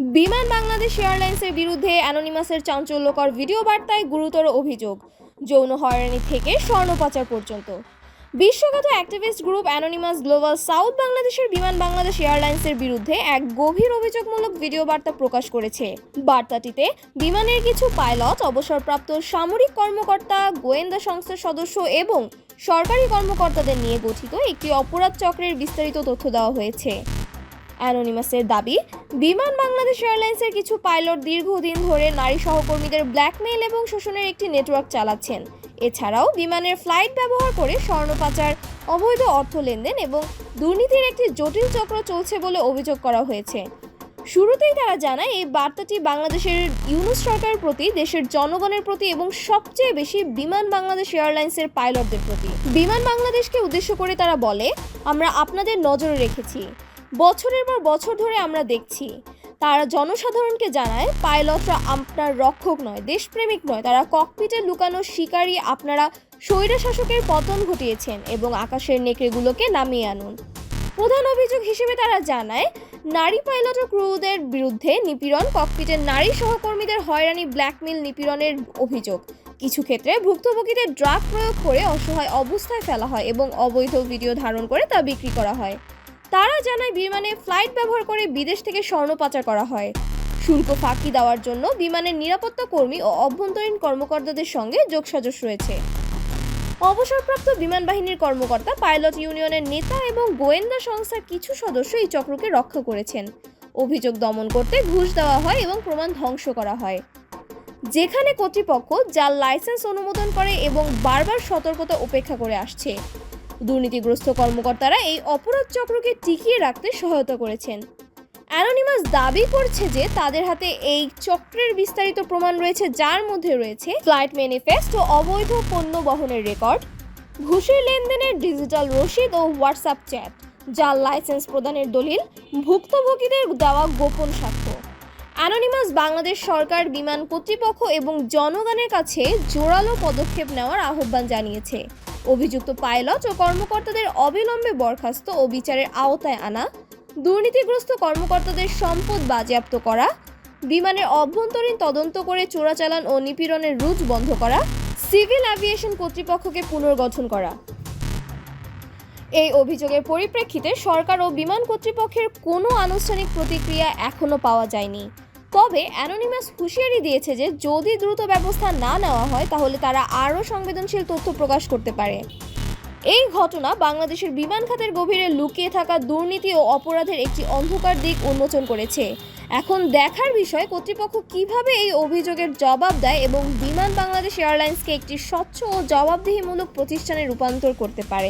বিমান বাংলাদেশ এয়ারলাইন্সের বিরুদ্ধে অ্যানোনিমাসের চাঞ্চল্যকর ভিডিও বার্তায় গুরুতর অভিযোগ, যৌন হয়রানি থেকে স্বর্ণ পাচার পর্যন্ত। বিশ্বগত activist group Anonymous Global South বাংলাদেশের বিমান বাংলাদেশ এয়ারলাইন্সের বিরুদ্ধে এক গভীর অভিযোগমূলক ভিডিও বার্তা প্রকাশ করেছে। বার্তাটিতে, বিমানের কিছু পাইলট, অবসরপ্রাপ্ত সামরিক কর্মকর্তা, গোয়েন্দা সংস্থার সদস্য এবং সরকারি কর্মকর্তাদের নিয়ে গঠিত একটি অপরাধ চক্রের বিস্তারিত তথ্য দেওয়া হয়েছে। অ্যানোনিমাসের দাবি। বিমান বাংলাদেশ এয়ারলাইন্সের কিছু পাইলট দীর্ঘদিন ধরে নারী সহকর্মীদের ব্ল্যাকমেইল এবং শোষণের একটি নেটওয়ার্ক চালাচ্ছেন। এছাড়াও বিমানের ফ্লাইট ব্যবহার করে স্বর্ণ পাচার অবৈধ অর্থ লেনদেন এবং দুর্নীতির একটি জটিল চক্র চলছে বলে অভিযোগ করা হয়েছে। শুরুতেই তারা জানায়, এই বার্তাটি বাংলাদেশের ইউনুস সরকারের প্রতি, দেশের জনগণের প্রতি এবং সবচেয়ে বেশি বিমান বাংলাদেশ এয়ারলাইন্সের পাইলটদের প্রতি। বিমান বাংলাদেশকে উদ্দেশ্য করে তারা বলে, আমরা আপনাদের নজরে রেখেছি। বছরের পর বছর ধরে আমরা দেখছি। তারা জনসাধারণকে জানায়, পাইলটরা আপনার রক্ষক নয়, দেশপ্রেমিক নয়। তারা ককপিটে লুকানো শিকারী আপনারা স্বৈর শাসকের পতন ঘটিয়েছেন এবং আকাশের নেকড়েগুলোকে নামিয়ে আনুন। প্রধান অভিযোগ হিসেবে তারা জানায়, নারী পাইলট ও ক্রুদের বিরুদ্ধে নিপীড়ন ককপিটের নারী সহকর্মীদের হয়রানি ব্ল্যাকমেল নিপীড়নের অভিযোগ। কিছু ক্ষেত্রে ভুক্তভোগীদের ড্রাগ প্রয়োগ করে অসহায় অবস্থায় ফেলা হয় এবং অবৈধ ভিডিও ধারণ করে তা বিক্রি করা হয়। তারা জানায় বিমানে ফ্লাইট ব্যবহার করে বিদেশ থেকে স্বর্ণ পাচার করা হয়। শুল্ক ফাঁকি দেওয়ার জন্য বিমানের নিরাপত্তা কর্মী ও অভ্যন্তরীণ কর্মকর্তাদের সঙ্গে যোগসাজশ রয়েছে। অবসরপ্রাপ্ত বিমান বাহিনীর কর্মকর্তা, পাইলট ইউনিয়নের নেতা এবং গোয়েন্দা সংস্থার কিছু সদস্য এই চক্রকে রক্ষা করেছেন। অভিযোগ দমন করতে ঘুষ দেওয়া হয় এবং প্রমাণ ধ্বংস করা হয়। যেখানে কর্তৃপক্ষ যার লাইসেন্স অনুমোদন করে এবং বারবার সতর্কতা উপেক্ষা করে আসছে। দুর্নীতিগ্রস্ত কর্মকর্তারা এই অপরাধ চক্রকে টিকিয়ে রাখতে সহায়তা করেছেন। অ্যানোনিমাস দাবি করছে যে তাদের হাতে এই চক্রের বিস্তারিত প্রমাণ রয়েছে, যার মধ্যে রয়েছে ফ্লাইট ম্যানিফেস্ট ও অবৈধ পণ্য বহনের রেকর্ড, ঘুষের লেনদেনের ডিজিটাল রসিদ ও হোয়াটসঅ্যাপ চ্যাট যার লাইসেন্স প্রদানের দলিল, ভুক্তভোগীদের দেওয়া গোপন সাক্ষ্য অ্যানোনিমাস বাংলাদেশ সরকার, বিমান কর্তৃপক্ষ এবং জনগণের কাছে জোরালো পদক্ষেপ নেওয়ার আহ্বান জানিয়েছে। অভিযুক্ত পাইলট ও কর্মকর্তাদের অবিলম্বে বরখাস্ত ও বিচারের আওতায় আনা, দুর্নীতিগ্রস্ত কর্মকর্তাদের সম্পদ বাজেয়াপ্ত করা, বিমানের অভ্যন্তরীণ তদন্ত করে চোরাচালান ও নিপীড়নের রুট বন্ধ করা, সিভিল অ্যাভিয়েশন কর্তৃপক্ষকে পুনর্গঠন করা। এই অভিযোগের পরিপ্রেক্ষিতে সরকার ও বিমান কর্তৃপক্ষের কোনো আনুষ্ঠানিক প্রতিক্রিয়া এখনও পাওয়া যায়নি। তবে অ্যানোনিমাস হুঁশিয়ারি দিয়েছে যে যদি দ্রুত ব্যবস্থা না নেওয়া হয়, তাহলে তারা আরও সংবেদনশীল তথ্য প্রকাশ করতে পারে। এই ঘটনা বাংলাদেশের বিমান খাতের গভীরে লুকিয়ে থাকা দুর্নীতি ও অপরাধের একটি অন্ধকার দিক উন্মোচন করেছে। এখন দেখার বিষয়, কর্তৃপক্ষ কীভাবে এই অভিযোগের জবাব দেয় এবং বিমান বাংলাদেশ এয়ারলাইন্সকে একটি স্বচ্ছ ও জবাবদিহিমূলক প্রতিষ্ঠানে রূপান্তর করতে পারে?